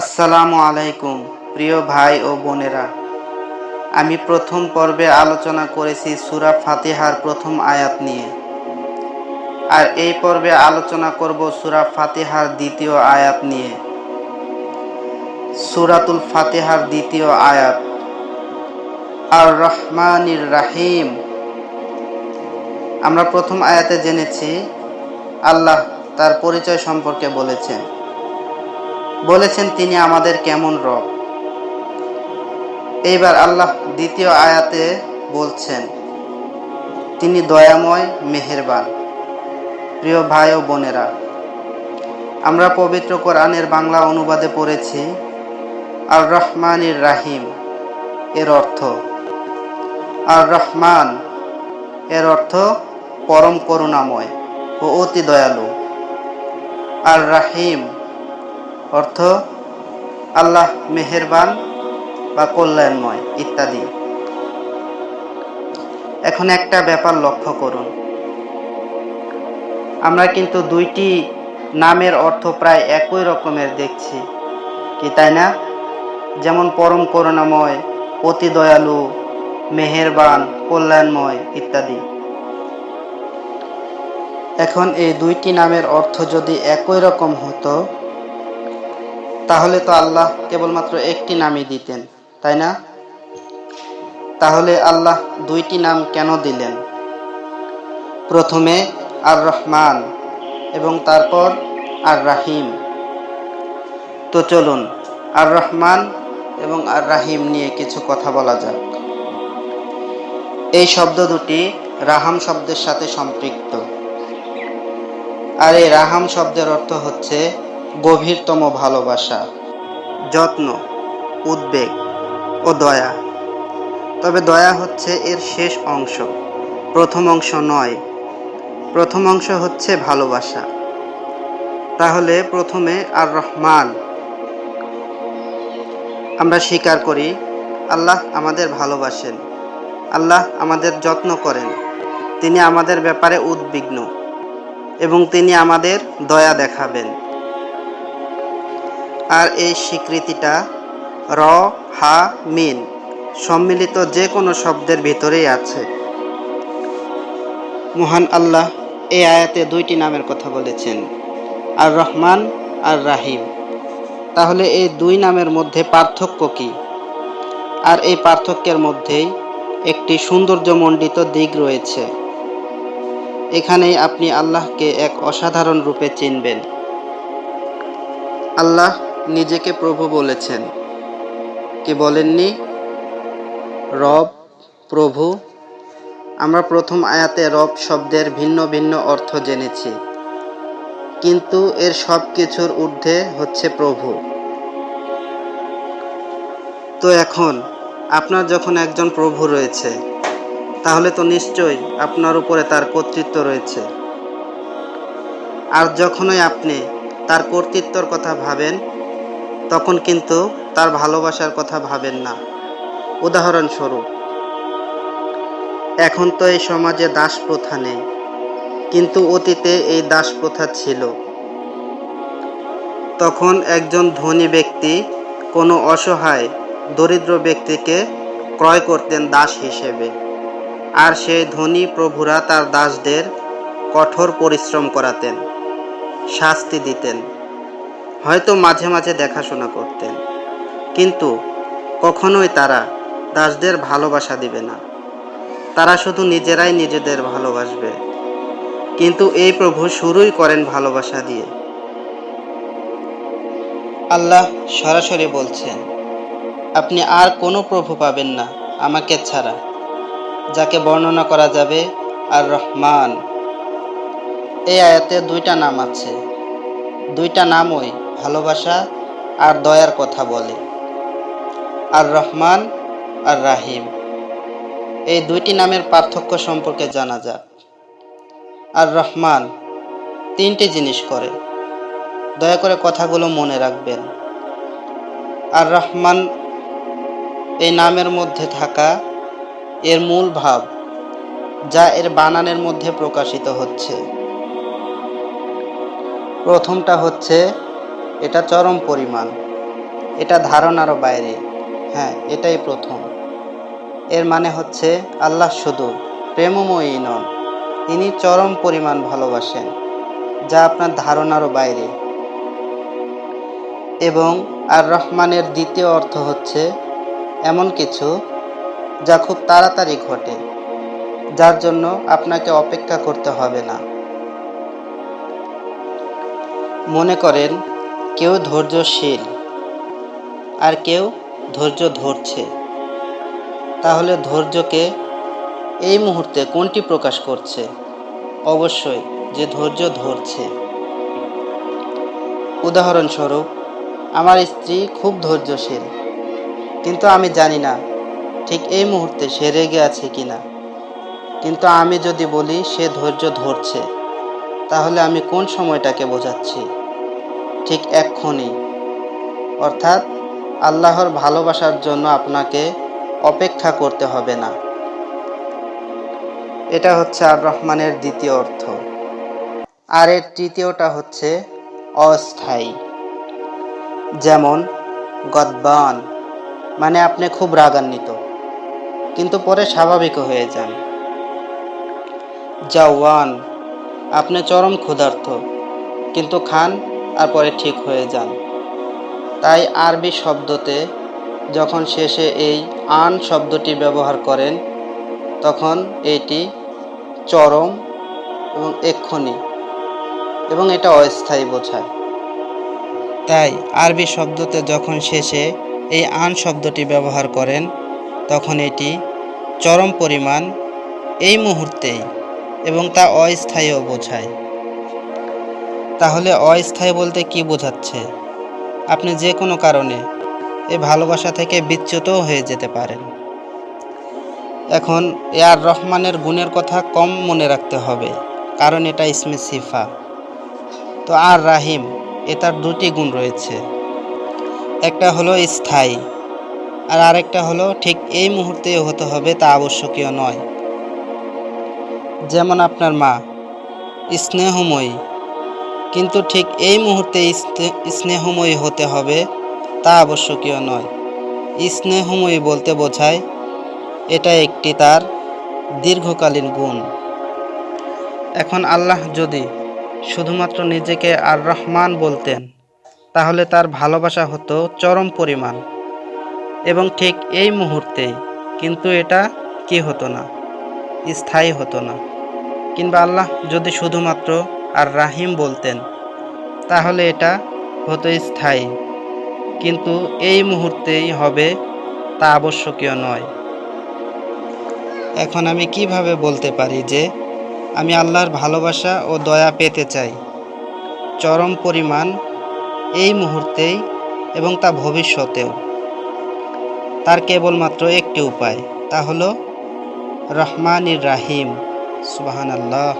আসসালামু আলাইকুম, প্রিয় ভাই ও বোনেরা। আমি প্রথম পর্বে আলোচনা করেছি সুরা ফাতিহার প্রথম আয়াত নিয়ে। আর এই পর্বে আলোচনা করব সুরা ফাতিহার দ্বিতীয় আয়াত নিয়ে। সুরাতুল ফাতিহার দ্বিতীয় আয়াত। আর রহমানির রাহিম। আমরা প্রথম আয়াতে জেনেছি, আল্লাহ তার পরিচয় সম্পর্কে বলেছেন। বলেছেন তিনি আমাদের কেমন রব। এইবার আল্লাহ দ্বিতীয় আয়াতে বলছেন, তিনি দয়াময়, মেহেরবান। প্রিয় ভাই ও বোনেরা, আমরা পবিত্র কোরআনের বাংলা অনুবাদে পড়েছি আর রহমানির রাহিম এর অর্থ আর রহমান এর অর্থ পরম করুণাময় ও অতি দয়ালু। আর রাহিম অর্থ আল্লাহ মেহেরবান বা কল্যাণময় ইত্যাদি। এখন একটা ব্যাপার লক্ষ্য করুন। আমরা কিন্তু দুইটি নামের অর্থ প্রায় একই রকমের দেখছি, কি তাই না? যেমন পরম করুণাময়, অতি দয়ালু, মেহেরবান, কল্যাণময় ইত্যাদি। এখন এই দুইটি নামের অর্থ যদি একই রকম হতো তাহলে তো আল্লাহ কেবলমাত্র একটি নামই দিতেন, তাই না? তাহলে আল্লাহ দুইটি নাম কেন দিলেন? প্রথমে আর রহমান এবং তারপর আর রাহিম তো চলুন আর রহমান এবং আর রাহিম নিয়ে কিছু কথা বলা যাক। এই শব্দ দুটি রাহাম শব্দের সাথে সম্পৃক্ত। আর এই রাহাম শব্দের অর্থ হচ্ছে গভীরতম ভালোবাসা, যত্ন, উদ্বেগ ও দয়া। তবে দয়া হচ্ছে এর শেষ অংশ, প্রথম অংশ নয়। প্রথম অংশ হচ্ছে ভালোবাসা। তাহলে প্রথমে আর রহমান আমরা স্বীকার করি, আল্লাহ আমাদের ভালোবাসেন, আল্লাহ আমাদের যত্ন করেন। তিনি আমাদের ব্যাপারে উদ্বিগ্ন এবং তিনি আমাদের দয়া দেখাবেন। আর এই স্বীকৃতিটা র, হা, মিন সম্মিলিত যে কোনো শব্দের ভিতরেই আছে। মহান আল্লাহ এই আয়াতে দুইটি নামের কথা বলেছেন, আর রহমান, আর রাহিম। তাহলে এই দুই নামের মধ্যে পার্থক্য কি? আর এই পার্থক্যের মধ্যেই একটি সৌন্দর্যমণ্ডিত দিক রয়েছে। এখানেই আপনি আল্লাহকে এক অসাধারণ রূপে চিনবেন। আল্লাহ নিজেকে প্রভু বলেছেন। কি বলেননি? রব, প্রভু। আমরা প্রথম আয়াতে রব শব্দের ভিন্ন ভিন্ন অর্থ জেনেছি। কিন্তু এর সব কিছুর ঊর্ধ্বে হচ্ছে প্রভু। তো এখন, আপনার যখন একজন প্রভু রয়েছে, তাহলে তো নিশ্চয়ই আপনার উপরে তার কর্তৃত্ব রয়েছে। আর যখনই আপনি তার কর্তৃত্বর কথা ভাবেন তখন কিন্তু তার ভালোবাসার কথা ভাবেন না। উদাহরণস্বরূপ, এখন তো এই সমাজে দাস প্রথা নেই, কিন্তু অতীতে এই দাস প্রথা ছিল। তখন একজন ধনী ব্যক্তি কোনো অসহায়, দরিদ্র ব্যক্তিকে ক্রয় করতেন দাস হিসেবে, আর সেই ধনী প্রভুরা তার দাসদের কঠোর পরিশ্রম করাতেন, শাস্তি দিতেন। হয়তো মাঝে মাঝে দেখাশোনা করতেন। কিন্তু কখনোই তারা দাসদের ভালোবাসা দিবে না। তারা শুধু নিজেরাই নিজেদের ভালোবাসবে। কিন্তু এই প্রভু শুরুই করেন ভালোবাসা দিয়ে। আল্লাহ সরাসরি বলছেন, আপনি আর কোনো প্রভু পাবেন না আমাকে ছাড়া, যাকে বর্ণনা করা যাবে আর রহমান। এই আয়াতে দুইটা নাম আছে। দুইটা নামই ভালোবাসা আর দয়ার কথা বলে। আর রহমান আর রাহিম। এই দুইটি নামের পার্থক্য সম্পর্কে জানা যাক। আর রহমান তিনটি জিনিস করে। দয়া করে কথাগুলো মনে রাখবেন। আর রহমান এই নামের মধ্যে থাকা এর মূল ভাব, যা এর বানানের মধ্যে প্রকাশিত হচ্ছে। প্রথমটা হচ্ছে এটা চরম পরিমাণ। এটা ধারণারও বাইরে। হ্যাঁ এটাই প্রথম। এর মানে হচ্ছে আল্লাহ শুধু প্রেমময়ী নন তিনি চরম পরিমাণ ভালোবাসেন, যা আপনার ধারণারও বাইরে। এবং আর রহমানের দ্বিতীয় অর্থ হচ্ছে এমন কিছু যা খুব তাড়াতাড়ি ঘটে, যার জন্য আপনাকে অপেক্ষা করতে হবে না। মনে করেন কেউ ধৈর্যশীল আর কেউ ধৈর্য ধরছে। তাহলে ধৈর্যকে এই মুহূর্তে কোনটি প্রকাশ করছে? অবশ্যই যে ধৈর্য ধরছে। উদাহরণস্বরূপ, আমার স্ত্রী খুব ধৈর্যশীল, কিন্তু আমি জানি না ঠিক এই মুহূর্তে সে রেগে আছে কি না কিন্তু আমি যদি বলি সে ধৈর্য ধরছে, তাহলে আমি কোন সময়টাকে বোঝাচ্ছি? ঠিক এক্ষুনি। অর্থাৎ, আল্লাহর ভালোবাসার জন্য আপনাকে অপেক্ষা করতে হবে না। এটা হচ্ছে আর রহমানের দ্বিতীয় অর্থ। আর এর তৃতীয়টা হচ্ছে অস্থায়ী। যেমন, গদবান মানে আপনি খুব রাগান্বিত, কিন্তু পরে স্বাভাবিক হয়ে যান। জাওয়ান, আপনি চরম ক্ষুধার্থ কিন্তু খান আর পরে ঠিক হয়ে যান। তাই আরবি শব্দতে যখন শেষে এই আন শব্দটি ব্যবহার করেন, তখন এটি চরম এবং এক্ষুনি এবং এটা অস্থায়ী বোঝায়। তাই আরবি শব্দতে যখন শেষে এই আন শব্দটি ব্যবহার করেন, তখন এটি চরম পরিমাণ এই মুহূর্তেই এবং তা অস্থায়ীও বোঝায়। তাহলে অস্থায়ী বলতে কি বোঝাচ্ছে? আপনি যে কোনো কারণে এই ভালোবাসা থেকে বিচ্যুতও হয়ে যেতে পারেন। এখন এ আর রহমানের গুণের কথা কম মনে রাখতে হবে, কারণ এটা ইসমে সিফা। তো আর রাহিম, এ তার দুটি গুণ রয়েছে। একটা হলো স্থায়ী, আর আরেকটা হলো ঠিক এই মুহূর্তে হতে হবে তা আবশ্যকীয় নয়। যেমন আপনার মা, স্নেহময়ী কিন্তু ঠিক এই মুহূর্তে স্নেহময়ী হতে হবে, তা আবশ্যকীয় নয়। স্নেহময়ী বলতে বোঝায়, এটা একটি তার দীর্ঘকালীন গুণ। এখন আল্লাহ যদি শুধুমাত্র নিজেকে আর রহমান বলতেন, তাহলে তার ভালোবাসা হতো চরম পরিমাণ। এবং ঠিক এই মুহূর্তেই কিন্তু এটা কি হতো না, স্থায়ী হতো না। কিংবা আল্লাহ যদি শুধুমাত্র আর রাহিম বলতেন, তাহলে এটা হতো স্থায়ী কিন্তু এই মুহূর্তেই হবে তা আবশ্যকীয় নয়। এখন আমি কীভাবে বলতে পারি যে আমি আল্লাহর ভালোবাসা ও দয়া পেতে চাই? চরম পরিমাণ এই মুহূর্তেই এবং তা ভবিষ্যতেও। তার কেবলমাত্র একটি উপায়, তা হলো রহমানির রাহিম। সুবাহান আল্লাহ